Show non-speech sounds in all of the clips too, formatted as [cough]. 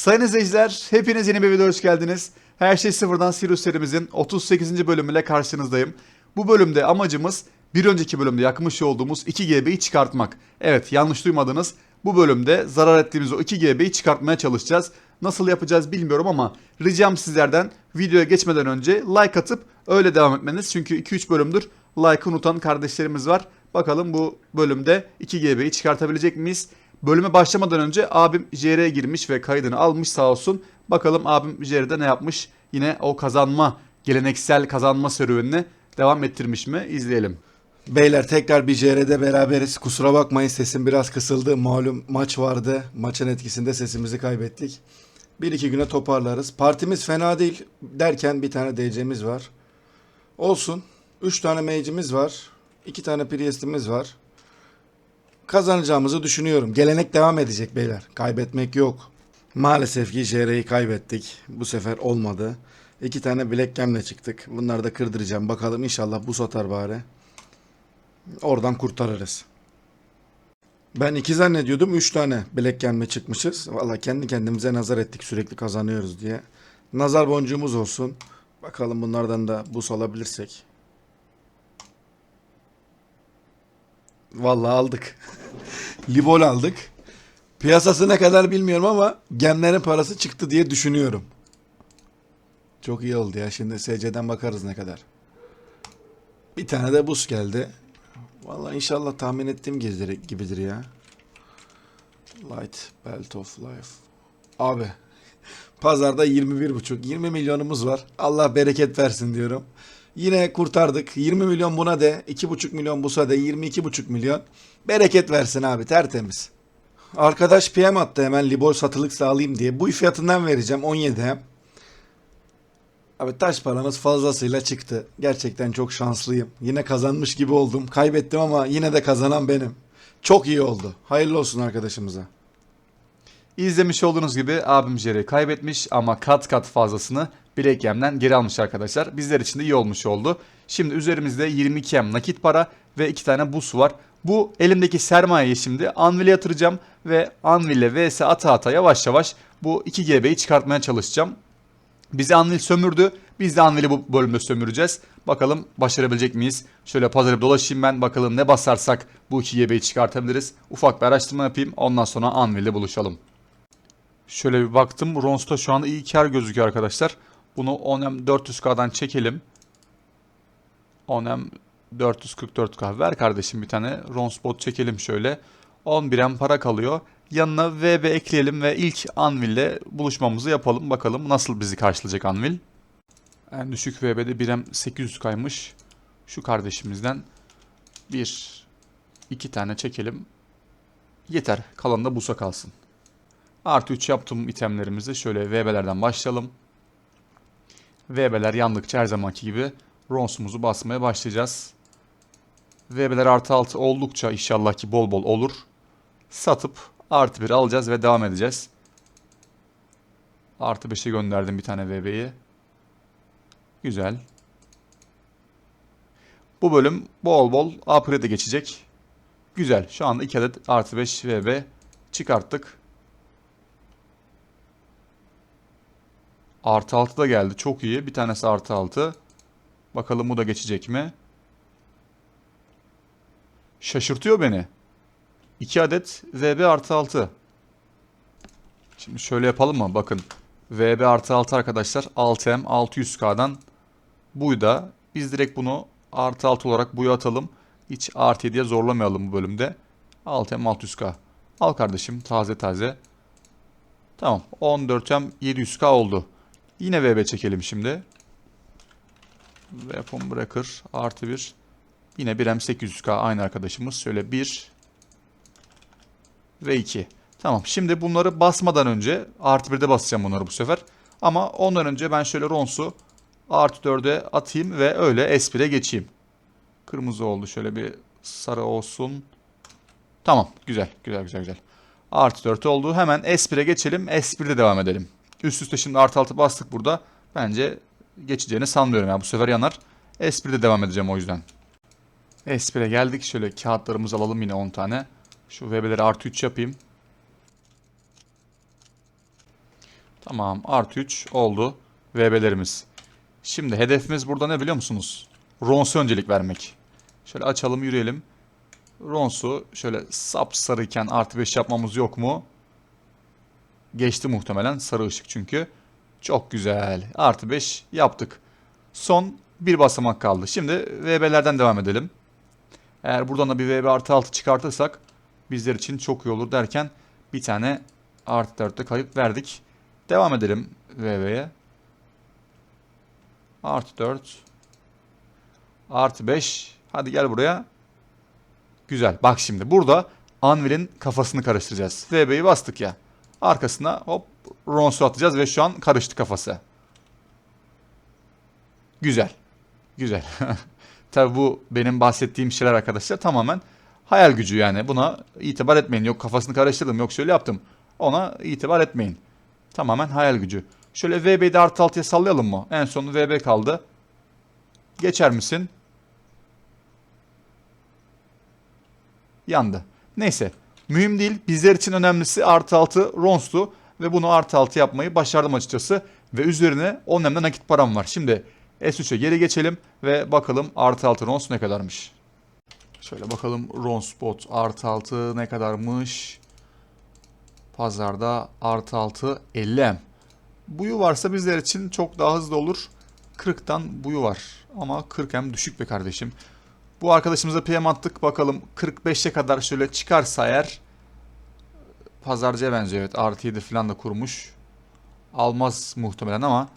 Sayın izleyiciler, hepiniz yeni bir videoya hoş geldiniz. Her şey sıfırdan Sirius serimizin 38. bölümüyle karşınızdayım. Bu bölümde amacımız bir önceki bölümde yakmış olduğumuz 2GB'yi çıkartmak. Evet yanlış duymadınız. Bu bölümde zarar ettiğimiz o 2GB'yi çıkartmaya çalışacağız. Nasıl yapacağız bilmiyorum ama ricam sizlerden videoya geçmeden önce like atıp öyle devam etmeniz. Çünkü 2-3 bölümdür like unutan kardeşlerimiz var. Bakalım bu bölümde 2GB'yi çıkartabilecek miyiz? Bölüme başlamadan önce abim JR'ye girmiş ve kaydını almış sağ olsun. Bakalım abim JR'de ne yapmış? Yine o kazanma, geleneksel kazanma serüvenini devam ettirmiş mi? İzleyelim. Beyler tekrar bir JR'de beraberiz. Kusura bakmayın sesim biraz kısıldı. Malum maç vardı. Maçın etkisinde sesimizi kaybettik. Bir iki güne toparlarız. Partimiz fena değil derken bir tane DC'miz var. Olsun. Üç tane mage'imiz var. iki tane Priest'imiz var. Kazanacağımızı düşünüyorum. Gelenek devam edecek beyler. Kaybetmek yok. Maalesef ki JR'yi kaybettik. Bu sefer olmadı. İki tane Black Gem'le çıktık. Bunları da kırdıracağım. Bakalım inşallah bu satar bari. Oradan kurtarırız. Ben iki zannediyordum. Üç tane bilek gelme çıkmışız. Valla kendi kendimize nazar ettik sürekli kazanıyoruz diye. Nazar boncuğumuz olsun. Bakalım bunlardan da bus alabilirsek. Vallahi aldık. [laughs] Libol aldık. Piyasası ne kadar bilmiyorum ama gemlerin parası çıktı diye düşünüyorum. Çok iyi oldu ya. Şimdi SC'den bakarız ne kadar. Bir tane de bus geldi. Vallahi inşallah tahmin ettiğim gibidir, gibidir ya. Light Belt of Life. Abi [laughs] pazarda 21,5 20 milyonumuz var. Allah bereket versin diyorum. Yine kurtardık. 20 milyon buna de, 2,5 milyon busa de, 22,5 milyon. Bereket versin abi tertemiz. Arkadaş PM attı hemen Libol satılık sağlayayım diye. Bu fiyatından vereceğim 17 hem. Abi taş paramız fazlasıyla çıktı. Gerçekten çok şanslıyım. Yine kazanmış gibi oldum. Kaybettim ama yine de kazanan benim. Çok iyi oldu. Hayırlı olsun arkadaşımıza. İzlemiş olduğunuz gibi abim JR'yi kaybetmiş ama kat kat fazlasını Black Gem'den geri almış arkadaşlar. Bizler için de iyi olmuş oldu. Şimdi üzerimizde 22 M nakit para ve 2 tane bus var. Bu elimdeki sermayeyi şimdi Anvil'e yatıracağım ve Anvil'e vs ata ata yavaş yavaş bu 2 GB'yi çıkartmaya çalışacağım. Bizi Anvil sömürdü. Biz de Anvil'i bu bölümde sömüreceğiz. Bakalım başarabilecek miyiz? Şöyle pazarı bir dolaşayım ben. Bakalım ne basarsak bu 2 GB'yi çıkartabiliriz. Ufak bir araştırma yapayım. Ondan sonra Anvil'de buluşalım. Şöyle bir baktım. Rons'ta şu anda iyi kar gözüküyor arkadaşlar. Bunu 10M 400K'dan çekelim. 10M 444K. Ver kardeşim bir tane Rons bot çekelim şöyle. 11M para kalıyor. Yanına VB ekleyelim ve ilk Anvil'le buluşmamızı yapalım. Bakalım nasıl bizi karşılayacak Anvil. En düşük VB'de 1M 800 kaymış. Şu kardeşimizden bir iki tane çekelim. Yeter. Kalan da busa kalsın. Artı 3 yaptığım itemlerimizi şöyle VB'lerden başlayalım. VB'ler yandıkça her zamanki gibi Rons'umuzu basmaya başlayacağız. VB'ler artı 6 oldukça inşallah ki bol bol olur. Satıp artı 1 alacağız ve devam edeceğiz. Artı 5'e gönderdim bir tane VB'yi. Güzel. Bu bölüm bol bol upgrade'e geçecek. Güzel. Şu anda 2 adet artı 5 VB çıkarttık. Artı 6 da geldi. Çok iyi. Bir tanesi artı 6. Bakalım bu da geçecek mi? Şaşırtıyor beni. 2 adet VB artı 6. Şimdi şöyle yapalım mı? Bakın. VB artı 6 arkadaşlar. 6M 600K'dan buyda. Biz direkt bunu artı 6 olarak buya atalım. Hiç artı 7'ye zorlamayalım bu bölümde. 6M 600K. Al kardeşim taze taze. Tamam 14M 700K oldu. Yine VB çekelim şimdi. Weapon Breaker artı 1. Yine 1M 800K aynı arkadaşımız. Şöyle 1 ve 2. Tamam şimdi bunları basmadan önce artı 1'de basacağım bunları bu sefer. Ama ondan önce ben şöyle Rons'u artı 4'e atayım ve öyle S1'e geçeyim. Kırmızı oldu şöyle bir sarı olsun. Tamam güzel güzel güzel güzel. Artı 4 oldu. Hemen S1'e geçelim. S1'de devam edelim. Üst üste şimdi artı 6 bastık burada. Bence geçeceğini sanmıyorum. Yani bu sefer yanar. S1'de devam edeceğim o yüzden. S1'e geldik. Şöyle kağıtlarımızı alalım yine 10 tane. Şu VB'leri artı 3 yapayım. Tamam artı 3 oldu VB'lerimiz. Şimdi hedefimiz burada ne biliyor musunuz? Rons'u öncelik vermek. Şöyle açalım yürüyelim. Rons'u şöyle sapsarıyken artı 5 yapmamız yok mu? Geçti muhtemelen sarı ışık çünkü. Çok güzel. Artı 5 yaptık. Son bir basamak kaldı. Şimdi VB'lerden devam edelim. Eğer buradan da bir VB artı 6 çıkartırsak bizler için çok iyi olur derken bir tane artı 4'te kayıp verdik. Devam edelim VB'ye. Artı 4. Artı 5. Hadi gel buraya. Güzel. Bak şimdi burada Anvil'in kafasını karıştıracağız. VB'yi bastık ya. Arkasına hop Ronsu atacağız ve şu an karıştı kafası. Güzel. Güzel. [laughs] Tabi bu benim bahsettiğim şeyler arkadaşlar tamamen hayal gücü yani. Buna itibar etmeyin. Yok kafasını karıştırdım, yok şöyle yaptım. Ona itibar etmeyin. Tamamen hayal gücü. Şöyle VB'yi de artı altıya sallayalım mı? En son VB kaldı. Geçer misin? Yandı. Neyse. Mühim değil. Bizler için önemlisi artı altı Rons'tu. Ve bunu artı altı yapmayı başardım açıkçası. Ve üzerine 10 nemde nakit param var. Şimdi S3'e geri geçelim ve bakalım artı altı Rons ne kadarmış. Şöyle bakalım Rons bot artı altı ne kadarmış. Pazarda artı altı 50 M. Buyu varsa bizler için çok daha hızlı olur. 40'tan buyu var. Ama 40 M düşük be kardeşim. Bu arkadaşımıza PM attık. Bakalım 45'e kadar şöyle çıkarsa eğer pazarcıya benziyor. Evet artı 7 falan da kurmuş. Almaz muhtemelen ama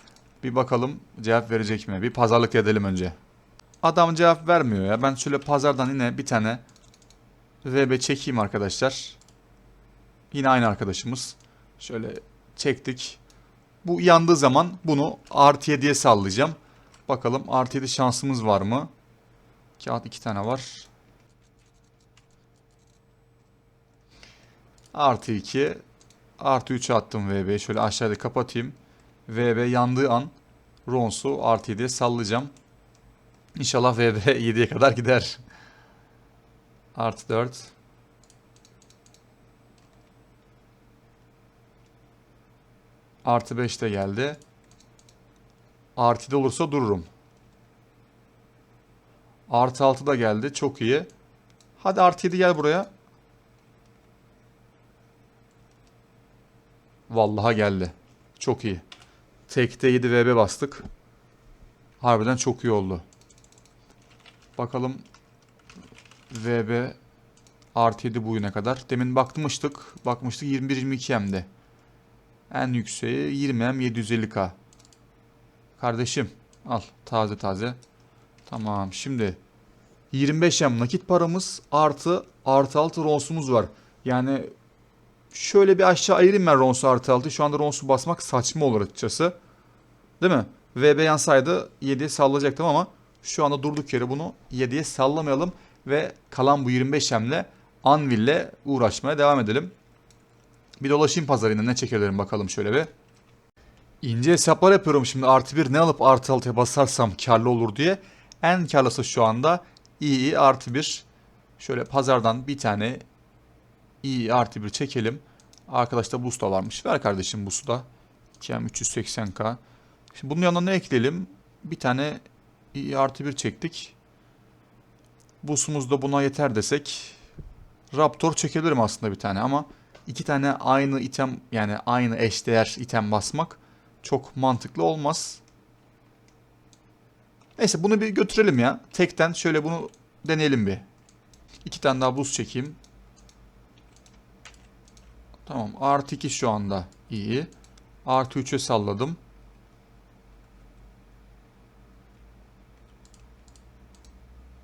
bir bakalım cevap verecek mi? Bir pazarlık edelim önce. Adam cevap vermiyor ya. Ben şöyle pazardan yine bir tane VB çekeyim arkadaşlar. Yine aynı arkadaşımız. Şöyle çektik. Bu yandığı zaman bunu artı 7'ye sallayacağım. Bakalım artı 7 şansımız var mı? Kağıt iki tane var. Artı 2. Artı 3'e attım VB'yi. Şöyle aşağıda kapatayım. VB yandığı an Rons'u artı 7'ye sallayacağım. İnşallah VB 7'ye [laughs] kadar gider. Artı 4. Artı 5 de geldi. Artı de olursa dururum. Artı 6 da geldi. Çok iyi. Hadi artı 7 gel buraya. Vallahi geldi. Çok iyi. Tekte 7 VB bastık. Harbiden çok iyi oldu. Bakalım VB artı 7 bugüne kadar. Demin bakmıştık. Bakmıştık 21-22 M'de. En yükseği 20 M 750K. Kardeşim al taze taze. Tamam şimdi 25 M nakit paramız artı artı altı ronsumuz var. Yani şöyle bir aşağı ayırayım ben ronsu artı altı. Şu anda ronsu basmak saçma olur açıkçası. Değil mi? VB yansaydı 7'ye sallayacaktım ama şu anda durduk yere bunu 7'ye sallamayalım ve kalan bu 25 M'le Anvil'le uğraşmaya devam edelim. Bir dolaşayım pazarında ne çekilerim bakalım şöyle bir. İnce hesaplar yapıyorum şimdi artı bir ne alıp artı altıya basarsam karlı olur diye. En karlısı şu anda iyi artı bir. Şöyle pazardan bir tane iyi artı bir çekelim. Arkadaşta boost da varmış. Ver kardeşim boost'u da. KM 380k. Şimdi bunun yanına ne ekleyelim? Bir tane iyi artı bir çektik. Boost'umuz da buna yeter desek. Raptor çekebilirim aslında bir tane ama iki tane aynı item yani aynı eşdeğer item basmak çok mantıklı olmaz. Neyse bunu bir götürelim ya. Tekten şöyle bunu deneyelim bir. İki tane daha buz çekeyim. Tamam. Artı 2 şu anda iyi. Artı 3'e salladım.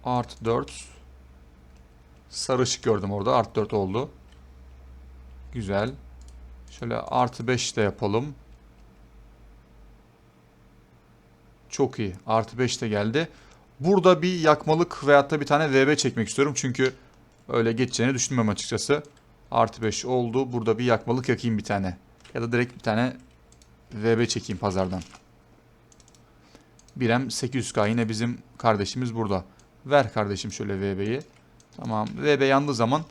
Artı 4. Sarı ışık gördüm orada. Artı 4 oldu. Güzel. Şöyle artı 5 de yapalım. Çok iyi. Artı 5 de geldi. Burada bir yakmalık veyahut da bir tane VB çekmek istiyorum. Çünkü öyle geçeceğini düşünmem açıkçası. Artı 5 oldu. Burada bir yakmalık yakayım bir tane. Ya da direkt bir tane VB çekeyim pazardan. 1M 800K yine bizim kardeşimiz burada. Ver kardeşim şöyle VB'yi. Tamam. VB yandığı zaman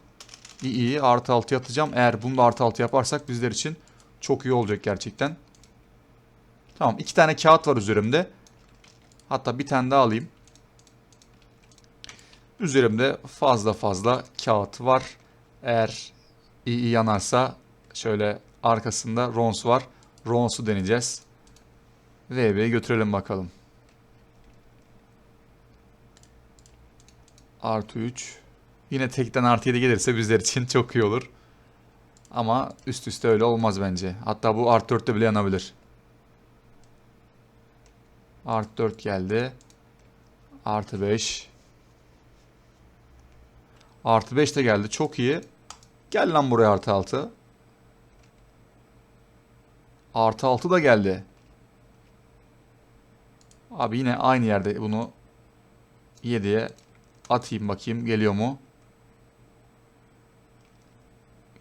iyi iyi artı 6 atacağım. Eğer bunu da artı 6 yaparsak bizler için çok iyi olacak gerçekten. Tamam iki tane kağıt var üzerimde. Hatta bir tane daha alayım. Üzerimde fazla fazla kağıt var. Eğer iyi, yanarsa şöyle arkasında Rons var. Rons'u deneyeceğiz. VB'ye götürelim bakalım. Artı 3. Yine tekten artı 7 gelirse bizler için çok iyi olur. Ama üst üste öyle olmaz bence. Hatta bu artı 4'te bile yanabilir. Artı 4 geldi. Artı 5. Artı 5 de geldi. Çok iyi. Gel lan buraya artı 6. Artı 6 da geldi. Abi yine aynı yerde bunu 7'ye atayım bakayım geliyor mu?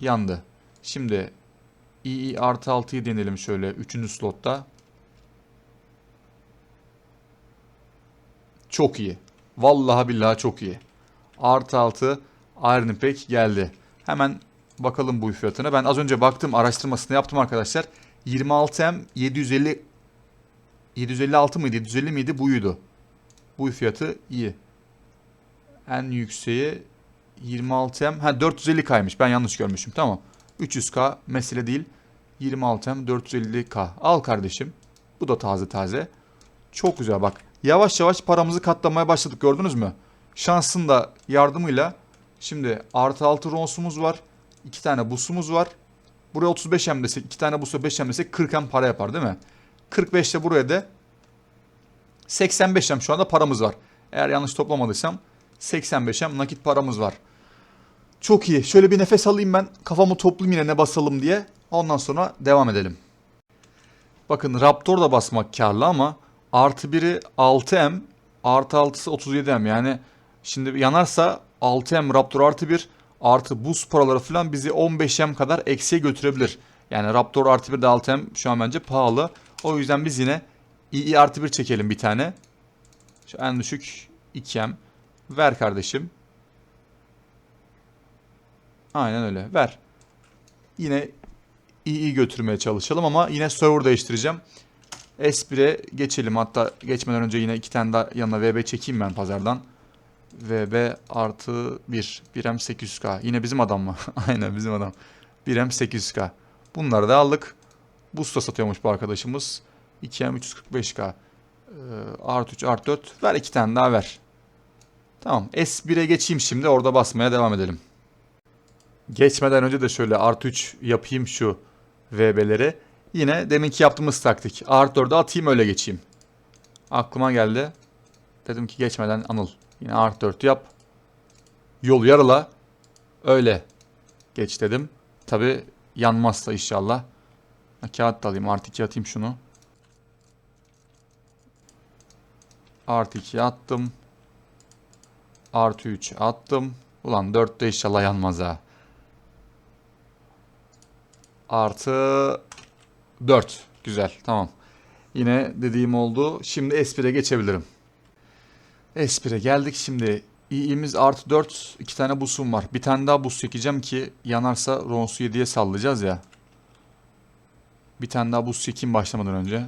Yandı. Şimdi II artı 6'yı deneyelim şöyle 3. slotta. Çok iyi. Vallahi billahi çok iyi. Artı 6 Iron Pack geldi. Hemen bakalım bu fiyatına. Ben az önce baktım araştırmasını yaptım arkadaşlar. 26M 750 756 mıydı? 750 miydi? Buydu. Bu fiyatı iyi. En yükseği 26M. Ha 450K'ymış. Ben yanlış görmüşüm. Tamam. 300K mesele değil. 26M 450K. Al kardeşim. Bu da taze taze. Çok güzel bak. Yavaş yavaş paramızı katlamaya başladık gördünüz mü? Şansın da yardımıyla şimdi artı 6 ronsumuz var. 2 tane busumuz var. Buraya 35 hem desek 2 tane busa 5 hem desek 40 hem para yapar değil mi? 45 de buraya da 85 hem şu anda paramız var. Eğer yanlış toplamadıysam 85 hem nakit paramız var. Çok iyi. Şöyle bir nefes alayım ben. Kafamı toplayayım yine ne basalım diye. Ondan sonra devam edelim. Bakın Raptor da basmak karlı ama artı biri 6M artı 6'sı 37M yani şimdi yanarsa 6M Raptor artı 1 artı buz paraları falan bizi 15M kadar eksiye götürebilir. Yani Raptor artı 1 de 6M şu an bence pahalı. O yüzden biz yine II artı 1 çekelim bir tane. Şu en düşük 2M. Ver kardeşim. Aynen öyle. Ver. Yine iyi götürmeye çalışalım ama yine server değiştireceğim. S1'e geçelim. Hatta geçmeden önce yine iki tane daha yanına VB çekeyim ben pazardan. VB artı 1. 1M 800K. Yine bizim adam mı? [laughs] Aynen bizim adam. 1M 800K. Bunları da aldık. Busta satıyormuş bu arkadaşımız. 2M 345K. Ee, artı 3 artı 4. Ver iki tane daha ver. Tamam. S1'e geçeyim şimdi. Orada basmaya devam edelim. Geçmeden önce de şöyle artı 3 yapayım şu VB'leri. Yine deminki yaptığımız taktik. Artı 4'e atayım öyle geçeyim. Aklıma geldi. Dedim ki geçmeden Anıl. Yine artı 4'ü yap. Yol yarıla. Öyle geç dedim. Tabi yanmazsa inşallah. Kağıt da alayım. Artı 2 atayım şunu. Artı 2 attım. Artı 3 attım. Ulan 4 de inşallah yanmaz ha. Artı 4. Güzel. Tamam. Yine dediğim oldu. Şimdi S1'e geçebilirim. S1'e geldik. Şimdi İ'imiz artı 4. iki tane busum var. Bir tane daha bus çekeceğim ki yanarsa Rons'u 7'ye sallayacağız ya. Bir tane daha bus çekeyim başlamadan önce.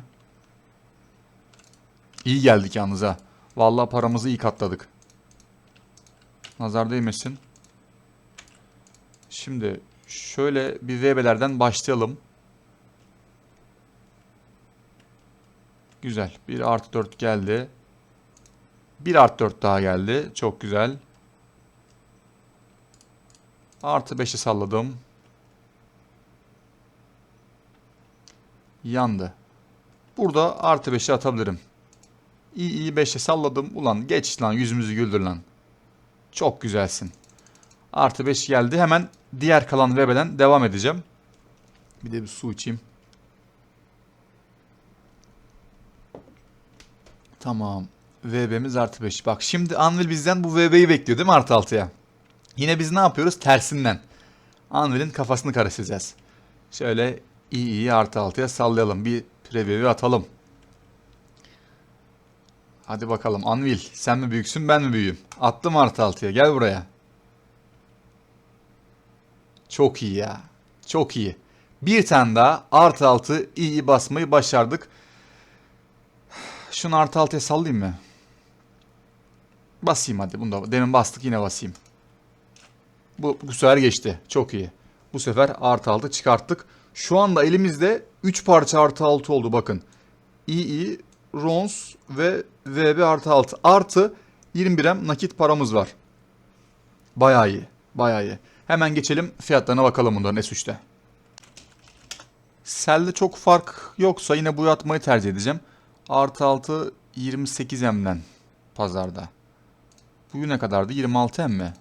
İyi geldik yalnız ha. Vallahi paramızı iyi katladık. Nazar değmesin. Şimdi şöyle bir VB'lerden başlayalım. Güzel. 1 artı 4 geldi. 1 artı 4 daha geldi. Çok güzel. Artı 5'i salladım. Yandı. Burada artı 5'i atabilirim. İyi iyi 5'e salladım. Ulan geç lan yüzümüzü güldür lan. Çok güzelsin. Artı 5 geldi. Hemen diğer kalan VB'den devam edeceğim. Bir de bir su içeyim. Tamam. VB'miz artı 5. Bak şimdi Anvil bizden bu VB'yi bekliyor değil mi artı 6'ya? Yine biz ne yapıyoruz? Tersinden. Anvil'in kafasını karıştıracağız. Şöyle iyi iyi artı 6'ya sallayalım. Bir preview'i atalım. Hadi bakalım Anvil sen mi büyüksün ben mi büyüğüm? Attım artı 6'ya gel buraya. Çok iyi ya. Çok iyi. Bir tane daha artı 6 iyi basmayı başardık. Şunu artı altıya sallayayım mı? Basayım hadi. Bunu da demin bastık yine basayım. Bu, bu sefer geçti. Çok iyi. Bu sefer artı altı çıkarttık. Şu anda elimizde 3 parça artı altı oldu bakın. II, RONS ve VB artı altı. Artı 21M nakit paramız var. Bayağı iyi. Bayağı iyi. Hemen geçelim fiyatlarına bakalım bunların S3'te. Sel'de çok fark yoksa yine bu atmayı tercih edeceğim. Artı 6 28M'den pazarda. Bu ne kadardı? 26M mi?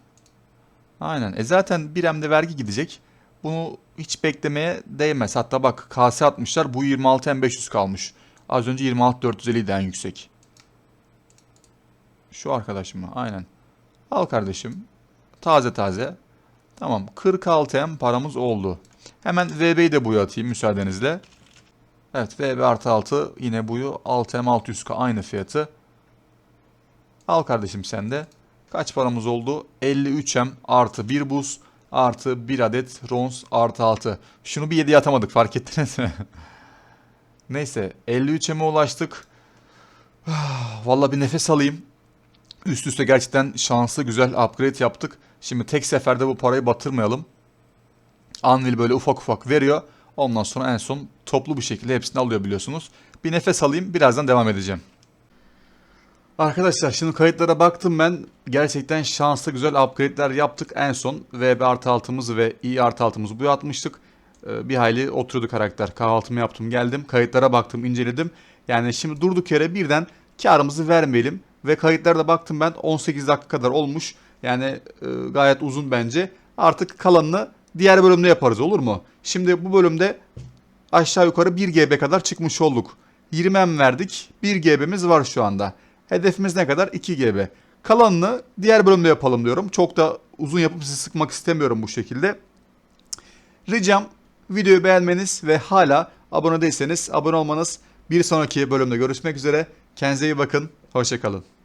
Aynen. E zaten 1 M'de vergi gidecek. Bunu hiç beklemeye değmez. Hatta bak KS atmışlar. Bu 26M500 kalmış. Az önce 26450 idi en yüksek. Şu arkadaş mı? Aynen. Al kardeşim. Taze taze. Tamam. 46M paramız oldu. Hemen VB'yi de buyu atayım müsaadenizle. Evet VB artı 6 yine buyu 6M 600K aynı fiyatı. Al kardeşim sen de. Kaç paramız oldu? 53M artı 1 buz artı 1 adet rons artı 6. Şunu bir 7'ye atamadık fark ettiniz mi? [laughs] Neyse 53M'e ulaştık. [sighs] Vallahi bir nefes alayım. Üst üste gerçekten şanslı güzel upgrade yaptık. Şimdi tek seferde bu parayı batırmayalım. Anvil böyle ufak ufak veriyor. Ondan sonra en son toplu bir şekilde hepsini alıyor biliyorsunuz. Bir nefes alayım birazdan devam edeceğim. Arkadaşlar şimdi kayıtlara baktım ben. Gerçekten şanslı güzel upgrade'ler yaptık. En son VB artı altımızı ve i artı altımızı bu atmıştık. Ee, bir hayli oturdu karakter. Kahvaltımı yaptım geldim. Kayıtlara baktım inceledim. Yani şimdi durduk yere birden karımızı vermeyelim. Ve kayıtlarda baktım ben 18 dakika kadar olmuş. Yani e, gayet uzun bence. Artık kalanını diğer bölümde yaparız olur mu? Şimdi bu bölümde aşağı yukarı 1 GB kadar çıkmış olduk. 20 M verdik. 1 GB'miz var şu anda. Hedefimiz ne kadar? 2 GB. Kalanını diğer bölümde yapalım diyorum. Çok da uzun yapıp sizi sıkmak istemiyorum bu şekilde. Ricam videoyu beğenmeniz ve hala abone değilseniz abone olmanız. Bir sonraki bölümde görüşmek üzere. Kendinize iyi bakın. Hoşçakalın.